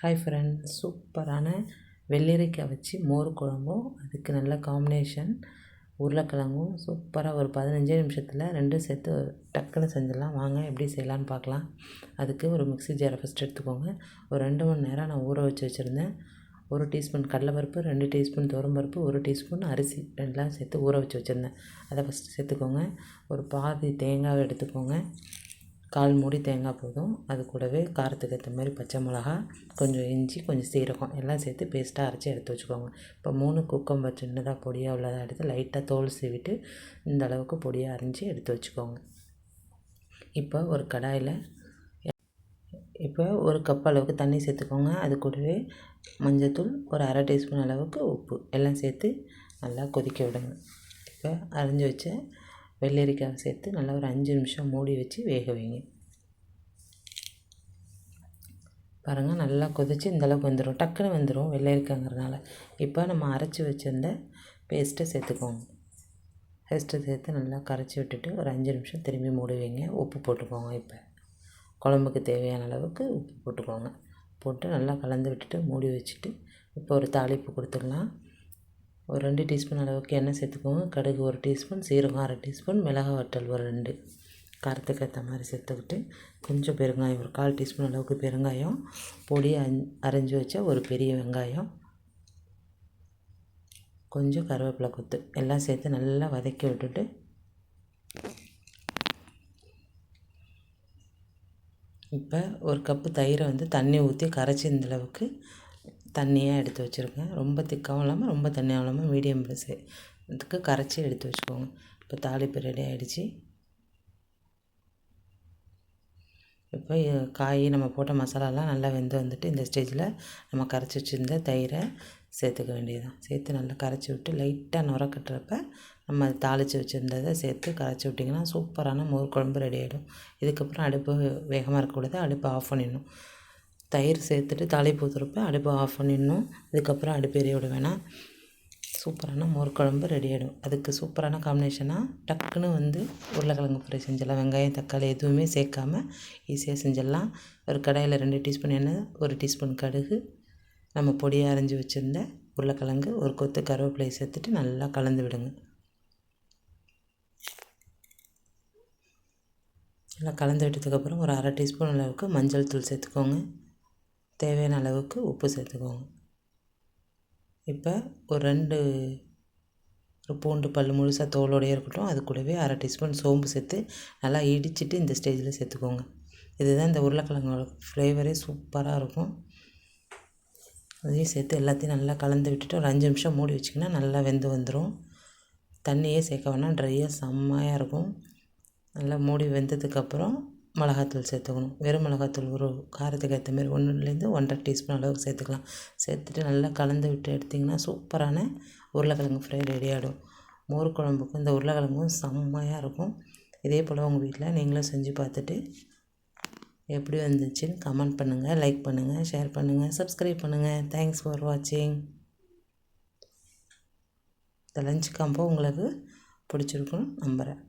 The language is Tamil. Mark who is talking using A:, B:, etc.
A: ஹாய் ஃப்ரெண்ட்ஸ் சூப்பரான வெள்ளரிக்காய் வச்சு மோர் குழம்பும் அதுக்கு நல்ல காம்பினேஷன் உருளைக்கிழங்கும் சூப்பராக ஒரு பதினஞ்சே நிமிஷத்தில் ரெண்டும் சேர்த்து டக்குன்னு செஞ்சிடலாம். வாங்க எப்படி செய்யலான்னு பார்க்கலாம். அதுக்கு ஒரு மிக்ஸி ஜாரை ஃபஸ்ட் எடுத்துக்கோங்க. ஒரு ரெண்டு மணி நேரம் நான் ஊற வச்சு வச்சுருந்தேன். ஒரு டீஸ்பூன் கடலைப்பருப்பு ரெண்டு டீஸ்பூன் துவரம்பருப்பு ஒரு டீஸ்பூன் அரிசி ரெண்டெலாம் சேர்த்து ஊற வச்சு வச்சுருந்தேன். அதை ஃபஸ்ட்டு சேர்த்துக்கோங்க. ஒரு பாதி தேங்காவை எடுத்துக்கோங்க. கால் மூடி தேங்காய் போதும். அது கூடவே காரத்துக்கு ஏற்ற மாதிரி பச்சை மிளகா கொஞ்சம் இஞ்சி கொஞ்சம் சீரகம் எல்லாம் சேர்த்து பேஸ்ட்டாக அரைச்சி எடுத்து வச்சுக்கோங்க. இப்போ மூணு குக்கம்பர் சின்னதாக பொடியாக உள்ளதாக எடுத்து லைட்டாக தோல் சீவிட்டு இந்த அளவுக்கு பொடியாக அரைஞ்சி எடுத்து வச்சுக்கோங்க. இப்போ ஒரு கடாயில் இப்போ ஒரு கப் அளவுக்கு தண்ணி சேர்த்துக்கோங்க. அது கூடவே மஞ்சத்தூள் ஒரு அரை டீஸ்பூன் அளவுக்கு உப்பு எல்லாம் சேர்த்து நல்லா கொதிக்க விடுங்க. இப்போ அரைஞ்சி வச்ச வெள்ளரிக்காய் சேர்த்து நல்லா ஒரு அஞ்சு நிமிஷம் மூடி வச்சு வேக வைங்க. பாருங்கள் நல்லா கொதித்து இந்தளவுக்கு வந்துடும் டக்குன்னு வந்துடும் வெள்ளரிக்காங்கிறதுனால இப்போ நம்ம அரைச்சி வச்சுருந்த பேஸ்ட்டை சேர்த்துக்கோங்க. பேஸ்ட்டை சேர்த்து நல்லா கரைச்சி விட்டுட்டு ஒரு அஞ்சு நிமிஷம் திரும்பி மூடி வைங்க. உப்பு போட்டுக்கோங்க இப்போ. குழம்புக்கு தேவையான அளவுக்கு உப்பு போட்டுக்கோங்க. போட்டு நல்லா கலந்து விட்டுட்டு மூடி வச்சுட்டு இப்போ ஒரு தாளிப்பு கொடுத்துடலாம். ஒரு ரெண்டு டீஸ்பூன் அளவுக்கு எண்ணெய் சேர்த்துக்கோங்க கடுகு ஒரு டீஸ்பூன் சீரகம் அரை டீஸ்பூன் மிளகா வட்டல் ஒரு ரெண்டு. காரத்துக்கு ஏற்ற மாதிரி சேர்த்துக்கிட்டு கொஞ்சம் பெருங்காயம் ஒரு கால் டீஸ்பூன் அளவுக்கு பெருங்காயம். பொடி அஞ் அரைஞ்சி வச்ச ஒரு பெரிய வெங்காயம். கொஞ்சம் கருவேப்பிலை கொத்து எல்லாம் சேர்த்து நல்லா வதக்கி விட்டுட்டு இப்போ ஒரு கப்பு தயிரை வந்து தண்ணி ஊற்றி கரைச்சி இந்தளவுக்கு தண்ணியாக எடுத்து வச்சுருக்கேன். ரொம்ப திக்காகவும் இல்லாமல் ரொம்ப தண்ணியாகவும் இல்லாமல் மீடியம் சே இதுக்கு கரைச்சி எடுத்து வச்சுக்கோங்க. இப்போ தாளிப்பு ரெடி ஆகிடுச்சி இப்போ காய் நம்ம போட்ட மசாலாலாம் நல்லா வெந்து வந்துட்டு இந்த ஸ்டேஜில் நம்ம கரைச்சி வச்சுருந்த தயிரை சேர்த்துக்க வேண்டியதுதான். சேர்த்து நல்லா கரைச்சி விட்டு லைட்டாக நுரக்கட்டுறப்ப நம்ம தாளித்து வச்சுருந்ததை சேர்த்து கரைச்சி விட்டிங்கன்னா சூப்பரான மோர் குழம்பு ரெடி ஆகிடும் இதுக்கப்புறம் அடுப்பு வேகமாக இருக்கக்கூடாது. அடுப்பை ஆஃப் பண்ணிடணும். தயிர் சேர்த்துட்டு தாளிப்பு ஊற்றுறப்ப அடுப்பை ஆஃப் பண்ணிடணும். அதுக்கப்புறம் அடுப்பு எரிய விட வேணாம். சூப்பரான மோர் குழம்பு ரெடி ஆகிடும் அதுக்கு சூப்பரான காம்பினேஷனாக டக்குன்னு வந்து உருளைக்கிழங்கு ஃப்ரை செஞ்சிடலாம். வெங்காயம் தக்காளி எதுவுமே சேர்க்காம ஈஸியாக செஞ்சிடலாம். ஒரு கடாயில் ரெண்டு டீஸ்பூன் எண்ணெய் ஒரு டீஸ்பூன் கடுகு. நம்ம பொடியாக அரைஞ்சி வச்சுருந்த உருளைக்கிழங்கு ஒரு கொத்து கருவேப்பிலையை சேர்த்துட்டு நல்லா கலந்து விடுங்க. நல்லா கலந்து விட்டதுக்கப்புறம் ஒரு அரை டீஸ்பூன் அளவுக்கு மஞ்சள் தூள் சேர்த்துக்கோங்க. தேவையான அளவுக்கு உப்பு சேர்த்துக்கோங்க. இப்போ ஒரு ரெண்டு ஒரு பூண்டு பல் முழுசாக தோலோடையே இருக்கட்டும் அது கூடவே அரை டீஸ்பூன் சோம்பு சேர்த்து நல்லா இடிச்சிட்டு இந்த ஸ்டேஜில் சேர்த்துக்கோங்க. இதுதான் இந்த உருளைக்கிழங்கோட ஃப்ளேவரே சூப்பராக இருக்கும். அதையும் சேர்த்து எல்லாத்தையும் நல்லா கலந்து விட்டுட்டு ஒரு அஞ்சு நிமிஷம் மூடி வச்சிங்கன்னா நல்லா வெந்து வந்துடும் தண்ணியே சேர்க்க வேணாம் ட்ரையாக செம்மையாக இருக்கும். நல்லா மூடி வெந்ததுக்கப்புறம் மிளகாத்தூள் சேர்த்துக்கணும். வெறும் மிளகாத்தூள் ஒரு காரத்துக்கு ஏற்ற மாதிரி ஒன்றுலேருந்து ஒன்றரை டீஸ்பூன் அளவுக்கு சேர்த்துக்கலாம். சேர்த்துட்டு நல்லா கலந்து விட்டு எடுத்திங்கன்னா சூப்பரான உருளைக்கிழங்கு ஃப்ரை ரெடி ஆகிடும் மோர் குழம்புக்கும் இந்த உருளைக்கிழங்கும் செம்மையாக இருக்கும். இதே போல் உங்கள் வீட்டில் நீங்களும் செஞ்சு பார்த்துட்டு எப்படி வந்துச்சுன்னு கமெண்ட் பண்ணுங்கள் லைக் பண்ணுங்கள் ஷேர் பண்ணுங்கள் சப்ஸ்கிரைப் பண்ணுங்கள் தேங்க்ஸ் ஃபார் வாட்சிங் இந்த லஞ்ச் காம்போ உங்களுக்கு பிடிச்சிருக்குன்னு நம்புகிறேன்